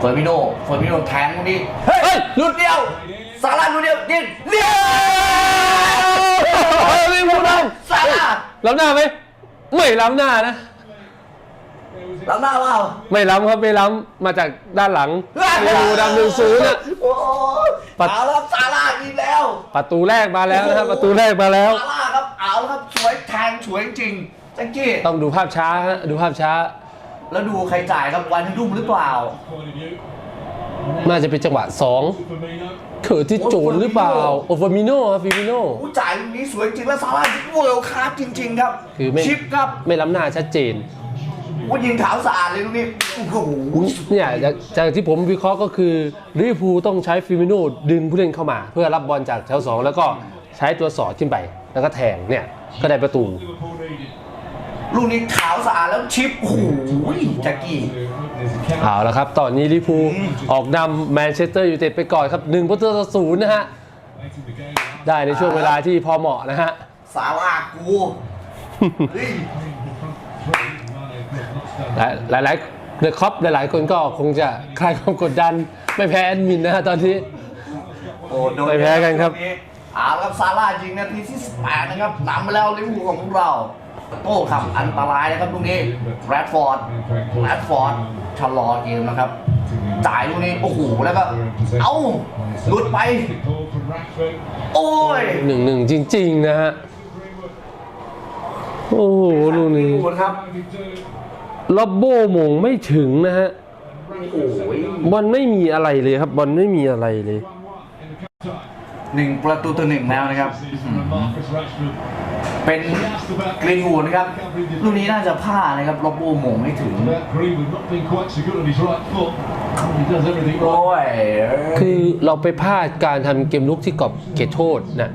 เฟอร์มิโนเฟอร์มิโนแทงลูกนี้เฮ้ยหลุดเดียวซาร่าลูกเดียวยิงเดียวเฮ้ยลิเวอร์พูลซาร่าล้ำหน้าไหมไม่ล้ำหน้านะแล้วหน้าว่าไม่ล้ำครับไม่ล้ำมาจากด้านหลังลิเวอร์พูลดำหนึ่งศูนย์นะ โอ้โหปัด เอาแล้วครับซาร่ายิงแล้วประตูแรกมาแล้วนะครับประตูแรกมาแล้ว ซาร่าครับเอาแล้วครับสวยแทงสวยจริงแจ็คกี้ต้องดูภาพช้าฮะดูภาพช้า แล้วดูใครจ่ายครับวันดุมหรือเปล่าน่าจะเป็นจังหวะสองเขิดที่โจนหรือเปล่า โอฟามิโน่ครับฟิมิโน่ผู้จ่ายลูกนี้สวยจริงแล้วซาร่ายิงเวิลด์คลาสจริง ๆ ครับ คือไม่ชิปครับ ไม่ล้ำหน้าชัดเจนว่ายิงขาวสะอาดเลยลูกนี้โอ้โหเนี่ยจากจากที่ผมวิเคราะห์ก็คือลิเวอร์พูลต้องใช้ฟิมิโน่ดึงผู้เล่นเข้ามา เพื่อรับบอลจากแถวสองแล้วก็ใช้ตัวสอดขึ้นไป แล้วก็แทงเนี่ยก็ได้ประตู ลูกนี้ขาวสะอาดแล้วชิปโอ้โหแจ็คกี้ เอาละครับ ตอนนี้ลิเวอร์พูลออกนำแมนเชสเตอร์ยูไนเต็ดไปก่อนครับ1ประตูต่อศูนย์นะฮะ ได้ในช่วงเวลาที่พอเหมาะนะฮะ สาร่ากูเฮ้ยหลายหลายๆเดอะคอปหลาย ๆ คนก็คงจะคลายความกดดัน ไม่แพ้แอดมินนะฮะตอนนี้ โอ้โดนไม่แพ้กันครับลูเอาละครับซาร่ายิงนาทีที่ 18 นะครับนำมาแล้วลิเวอร์พูลของเรา โต้ขับอันตรายนะครับลูกนี้แรดฟอร์ดแรดฟอร์ดชะลอเกมนะครับจ่ายลูกนี้โอ้โหแล้วก็ เอ้าหลุดไป โอ้ยหนึ่งหนึ่งจริง ๆ นะฮะ โอ้โหลูกนี้ดูครับล็อบโบ้หมงไม่ถึงนะฮะโอ้ยบอลไม่มีอะไรเลยครับบอลไม่มีอะไรเลยหนึ่งประตูต่อหนึ่งแล้วนะครับ เป็นกรีนวูดนะครับลูกนี้น่าจะพลาดนะครับลบโบหมงไม่ถึง โอ้ยคือเราไปพลาดการทำเกมลุกที่กรอบเขตโทษนะ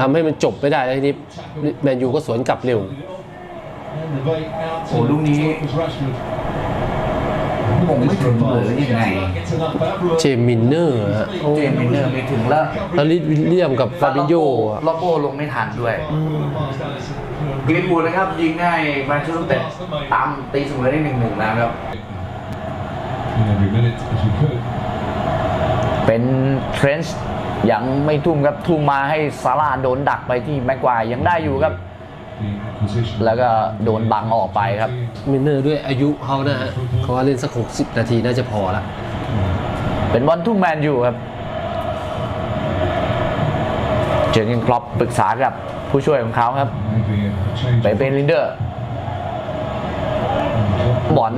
ทำให้มันจบไม่ได้แล้วทีนี้แมนยูก็สวนกลับเร็ว โอ้ลูกนี้ หมงไม่ถึงเลยยังไง เจมินเนอร์ฮะโอ้เจมส์มิลเนอร์ไม่ถึงแล้วแล้วลิสวิลเลียมกับฟาบิโยอะลอบโบลงไม่ทันด้วยกรีนวูดนะครับ ยิงให้แมนเชสเตอร์ตามตีเสมอได้หนึ่งหนึ่งแล้วครับ เป็นเทรนช์ยังไม่ทุ่มครับทุ่มมาให้ซาร่าโดนดักไปที่แม็กควายยังได้อยู่ครับ แล้วก็โดนบังออกไปครับ มินเนอร์ด้วยอายุเขานะฮะเขาว่าเล่นสัก 60 นาทีน่าจะพอละ เป็นบอลทุ่มแมนอยู่ครับ เจอร์เกนคลอปปรึกษากับผู้ช่วยของเขาครับ ไปเป็นลินเดอร์ บอล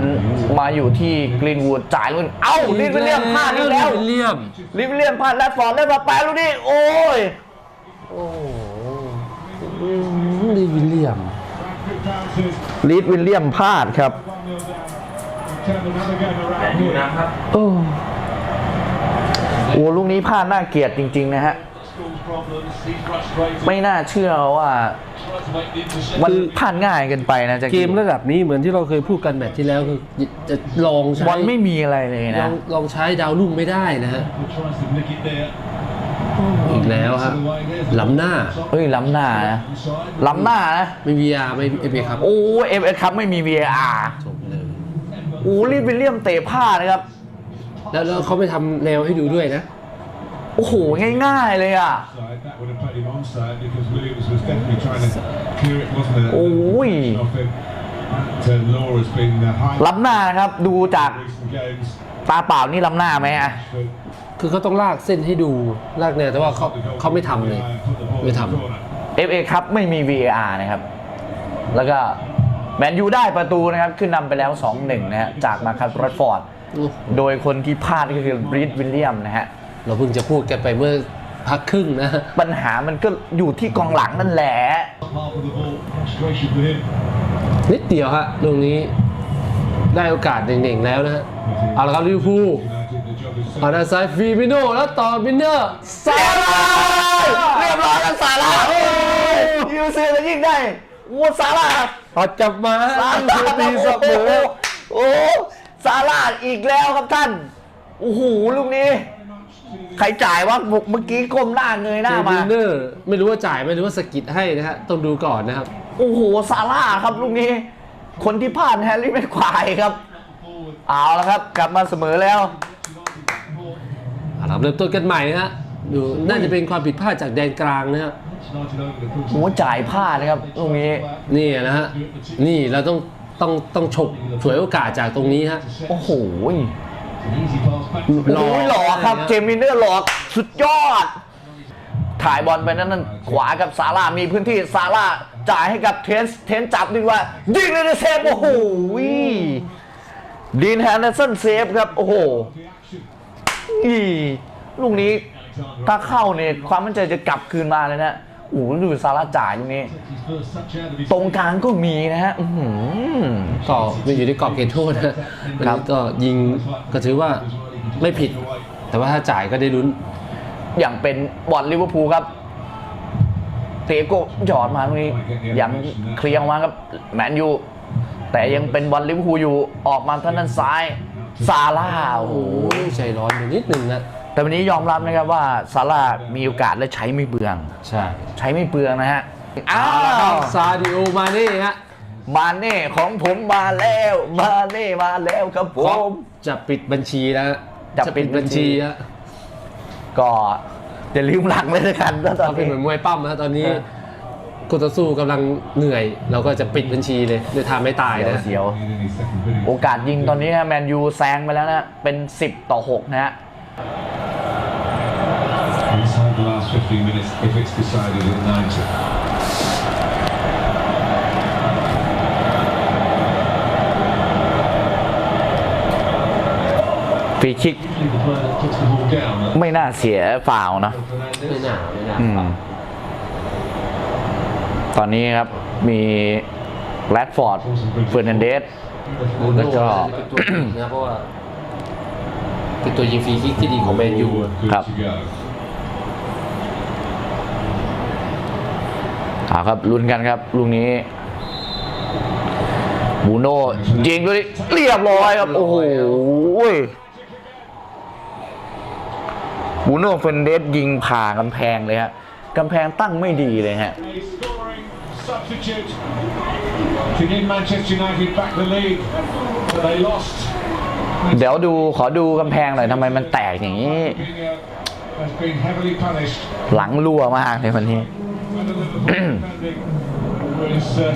มาอยู่ที่กรีนวูดจ่ายลูกนี้เอ้าลินวิลเลียมพลาดอีกแล้วลินวิลเลียมลินวิลเลียมพลาดแรดฟอร์ดได้มาแปลลูกนี้โอ้ยโอ้โหอืม ลินวิลเลียมลินวิลเลียมพลาดครับโอ้โอ้ลูกนี้พลาดน่าเกลียดจริง ๆ นะฮะ ไม่น่าเชื่อว่ามันพลาดง่ายเกินไปนะจะเกมระดับนี้เหมือนที่เราเคยพูดกันแมตช์ที่แล้วคือจะลองใช้บอลไม่มีอะไรเลยลนะองลองใช้ดาวรุ่งไม่ได้นะฮะ อีกแล้วครับล้ำหน้า เฮ้ยล้ำหน้านะล้ำหน้านะ ไม่ VR ไม่เอฟเอครับ โอ้เอฟเอครับไม่มี VAR จบเลย โอ้ลินวิลเลียมเตะพลาดนะครับ แล้วแล้วเขาไปทำแนวให้ดูด้วยนะ โอ้โห ง่ายๆเลยอะ โอ้ยล้ำหน้านะครับ ดูจากตาเปล่านี่ล้ำหน้าไหมอะ คือเขาต้องลากเส้นให้ดูลากแนวแต่ว่าเขาเขาไม่ทำเลยไม่ท FA ครับไม่มี VAR นะครับ แล้วก็แมนยูได้ประตูนะครับ ขึ้นนำไปแล้ว 2-1 นะฮะ จากมาคัสรัตฟอร์ดำโดยคนที่พลาดก็คือบรีดวิลเลียมนะฮะ เราเพิ่งจะพูดกันไปเมื่อพักครึ่งนะ ปัญหามันก็อยู่ที่กองหลังนั่นแหละนิดเดียวฮะตรงนี้ได้โอกาสเด่งๆแล้วนะฮะเอาละครับลิเวอร์พูล เอาด้านซ้ายฟีมิโน่แล้วต่อมินเนอร์ซาร่าเรียบร้อยแล้วซาร่าโอ้ยยูซีจะยิงได้โอ้ซาร่าตัดกลับมาซาคือตีเสมอโอ้ซาร่าอีกแล้วครับท่านโอ้โหลูกนี้ใครจ่ายวะบุกเมื่อกี้ก้มหน้าเงยหน้าเจมามินเนอร์ไม่รู้ว่าจ่ายไหมหรือว่าสกิดให้นะฮะต้องดูก่อนนะครับ โอ้โหซาร่าครับลูกนี้ คนที่พลาดแฮร์รี่ไม่ควายครับ เอาละครับ กลับมาเสมอแล้วเอาละ ครับเริ่มต้นกันใหม่นะฮะดูน่าจะเป็นความผิดพลาดจากแดนกลางนะฮะหัวจ่ายพลาดนะครับตรงนี้นี่นะฮะนี่เราต้องต้องต้องฉกฉวยโอกาสจากตรงนี้ฮะโอ้โหหล่อโอ้ยหล่อครับเลยนะเจมินเนอร์หล่อสุดยอด ถ่ายบอลไปนั่นนั่นขวากับซาร่ามีพื้นที่ซาร่าจ่ายให้กับเทนส์เทนส์จับดีกว่ายิงเลยนะเซฟโอ้โหดีนแฮนเดอร์สันเซฟครับโอ้โห อีลูกนี้ถ้าเข้าเนี่ยความมั่นใจจะกลับคืนมาเลยนะโอ้โหดูซาร่าจ่ายตรงนี้ ตรงกลางก็มีนะฮะอื้อหือก็ไม่อยู่ในกรอบเขตโทษนะวันครับนี้ก็ยิงก็ถือว่าไม่ผิด แต่ว่าถ้าจ่ายก็ได้ลุ้น อย่างเป็นบอลลิเวอร์พูลครับเตโก้หยอดมาตรงนี้ยังเคลียร์ออกมาครับแมนยูแต่ยังเป็นบอลลิเวอร์พูลอยู่ออกมาทางด้านซ้าย ซาร่าโอ้โหโอ้ยใจร้อนไปนิดนึงนะ แต่วันนี้ยอมรับนะครับว่าซาร่ามีโอกาสและใช้ไม่เบือง ใช่ ใช้ไม่เปลืองนะฮะ อ้าเอาละครับวซาดิโอมาเน่ฮะ มาเน่ของผมมาแล้ว มาเน่มาแล้วครับผเขามจะปิดบัญชีแล้วฮะจะปิดบัญชีฮะก็อย่าลืมหลังเลยละกันแล้วตอนเขาเป็นนี้เหมือนมวยปั้มนะตอนนี้ เออกูต่อสู้กำลังเหนื่อย เราก็จะปิดบัญชีเลยด้วยทางไม่ตายนะ เสียว โอกาสยิงตอนนี้นะแมนยูแซงไปแล้วนะ เป็น 10 ต่อ 6 นะฮะ Inside the last 15 minutes, if it's decided at 90. ฟรีคิก The player that puts the ball down, uh, ไม่น่าเสียฟาวล์นะ Fernandes. ไม่น่าไม่น่าอืม ตอนนี้ครับมีแรดฟอร์ดเฟอร์นันเดสบูโน่แล้วก็จะเป็นตัวยิงนะเพราะว่าเป็นตัวยิงฟรีคิกที่ดีของแมนยู Good Cup. to go. เอาครับลุ้นกันครับลูกนี้บูโน่ยิงด้วยเรียบร้อยครับ โอ้โหบูโน่เฟอร์นันเดสยิงผ่ากำแพงเลยฮะกำแพงตั้งไม่ดีเลยฮะ A scoring substitute to give Manchester United back the lead, but they lost. เดี๋ยวดูขอดูกำแพงหน่อยทำไมมันแตกอย่างนี้ Fabinho has been heavily punished. หลังรั่วมากเลยวันนี้ Whether Liverpool defending was uh,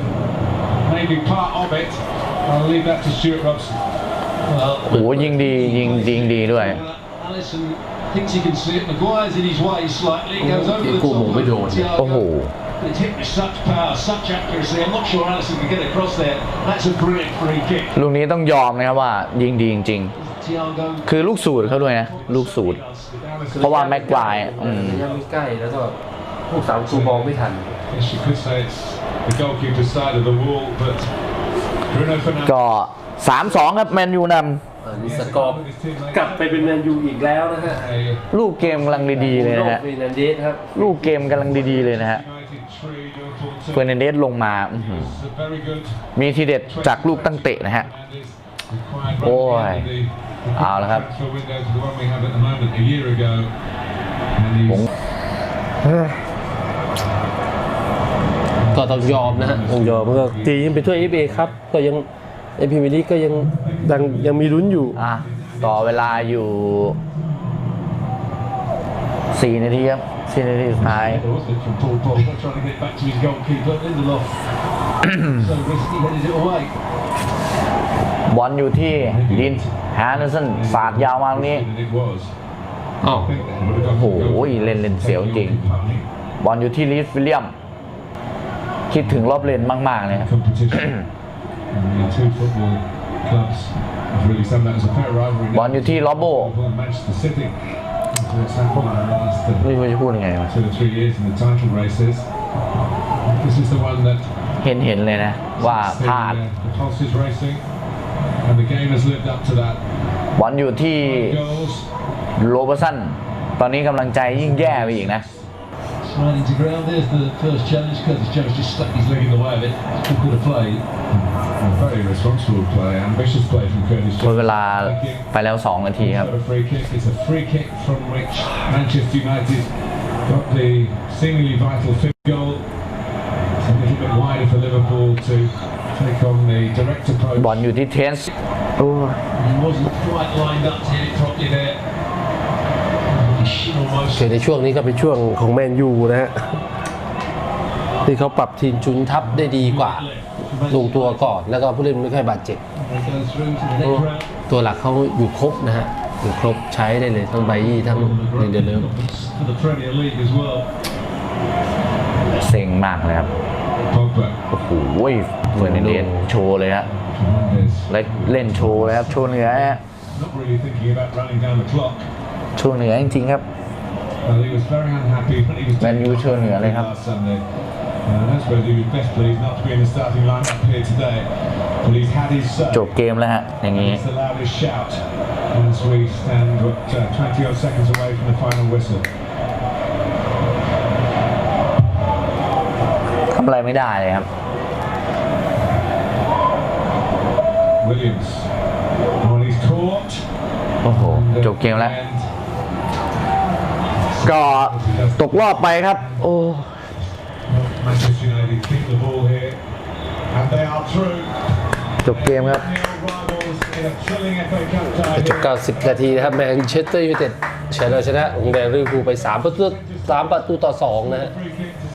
maybe part of it, I'll leave that to Stuart Robson. โอ้โหยิงดียิงยิงดีด้วย Allison thinks he can see it. Maguire's in his way slightly. Goes over the Good goal, top. we don't. of Thiago. โอ้โห But it's hit with such power, such accuracy. I'm not sure Allison can get across there. That's a brilliant free kick. ลูกนี้ต้องยอมนะครับว่ายิงดีจริง Thiago. ๆ คือลูกสูตรเขาด้วยนะ ลูกสูตร เพราะว่าแม็กไกวร์อืมยังไม่ใกล้แล้วก็พวกสามชูมองไม่ทัน Yes, you could say it's the goalkeeper's side of the wall, but Bruno Fernandes. ก็ 3-2 ครับแมนยูนอันนี้สกอร์กลับไปเป็นแมนยูอีกแล้วนะฮะ A ำลูกเกมกำลังดีๆเลยนะฮะฟีนันเดสครับ ลูกเกมกำลังดีๆเลยนะฮะ เฟอร์นันเดสลงมาอื้อหือ It's a very good มีทีเด็ดจากลูกตั้งเตะนะฮะ Fernandes. Required Oi. right at the end of the, the เอาละครับ transfer window to the one we have at the moment a year ago. And he's ก็ต้องยอมนะฮะต้องยอมก็ทีมไปถ้วยเอฟเอครับ ก็ยังเอพีเมลีก็ยังยังยังมีลุ้นอยู่ อะ ต่อเวลาอยู่ 4 นาทีครับสินีสุดท้าย บอลอยู่ที่ดินแฮนเดอร์สันสาดยาวมาตรงนี้โอ้โหเล่นเล่นเสียวจริง บอลอยู่ที่ลิสฟิลเลียม คิดถึงรอบเลนมาก ๆ เลยครับ บอลอยู่ที่ล็อบโบ Liverpool and Manchester City. For example, in the last uh, ไม่รู้จะพูดยังไงวะ two or three years in the title races. This is the one that เห็นเห็นเลยนะ ว่าพ the, ลาด uh, the pulse is racing, and the game has lived up to that. บอลอยู่ที่ Goals. โรเบอร์สัน ตอนนี้กำลังใจยิ่งแย่ไปอีกนะ Sliding to ground. There's the first challenge. Curtis Jones just stuck his leg in the way of it. Good bit of play. A very responsible play, ambitious play from Curtis หมด Jones. เวลาไปแล้ว 2 นาทีครับ Got a free kick. It's a free kick from which Manchester United got the seemingly vital fifth goal. It's a little bit wider for Liverpool to take on the direct approach. บอลอยู่ที่เทนส์โอ้ He wasn't quite lined up to hit it properly there. He should almost โอเคในช่วงนี้ก็เป็นช่วงของแมนยูนะฮะที่เขาปรับทีมจุนทัพได้ดีกว่า ลงตัวก่อนแล้วก็ผู้เล่นไม่ค่อยบาดเจ็บ They go through to the next round. ตัวหลักเขาอยู่ครบนะฮะอยู่ครบใช้ได้เลยทั้งไบยี่ทั้ง On the ใน great เดนเลิฟ confidence for the Premier League as well. เซ็งมากเลยครับ Pogba. โอ้โหเฟอร์นันเดสโชว์เลยฮะ Fernandes. เล่นเล่นโชว์เลยครับโชว์เหนือฮะ Not really thinking about running down the clock. โชว์เหนือจริงๆครับ Well, he was very unhappy when he was Man taken U off show the me, field Alex. last Sunday. And that's where he was best pleased not to be in the starting lineup here today. But he's had his say. จบเกมแล้วฮะ อย่าง And นี้ it's the loudest shout as we stand what, uh, 20 odd seconds away from the final whistle. ทำอะไรไม่ได้เลยครับ Williams. Well, he's caught. โอ้โห And, uh, จบเกมแล้ว and ก็ตกรอบไปครับ โอ้ Manchester United keep the ball here. And they are through. จบเกมครับ The old rivals in a thrilling FA Cup tie จบ here. 90 นาทีนะครับแมนเชสเตอร์ยูไนเต็ดชนะชนะของแดนลิเวอร์พูลไป 3 ประตู3ประตูต่อ 2 นะฮะ Free kick to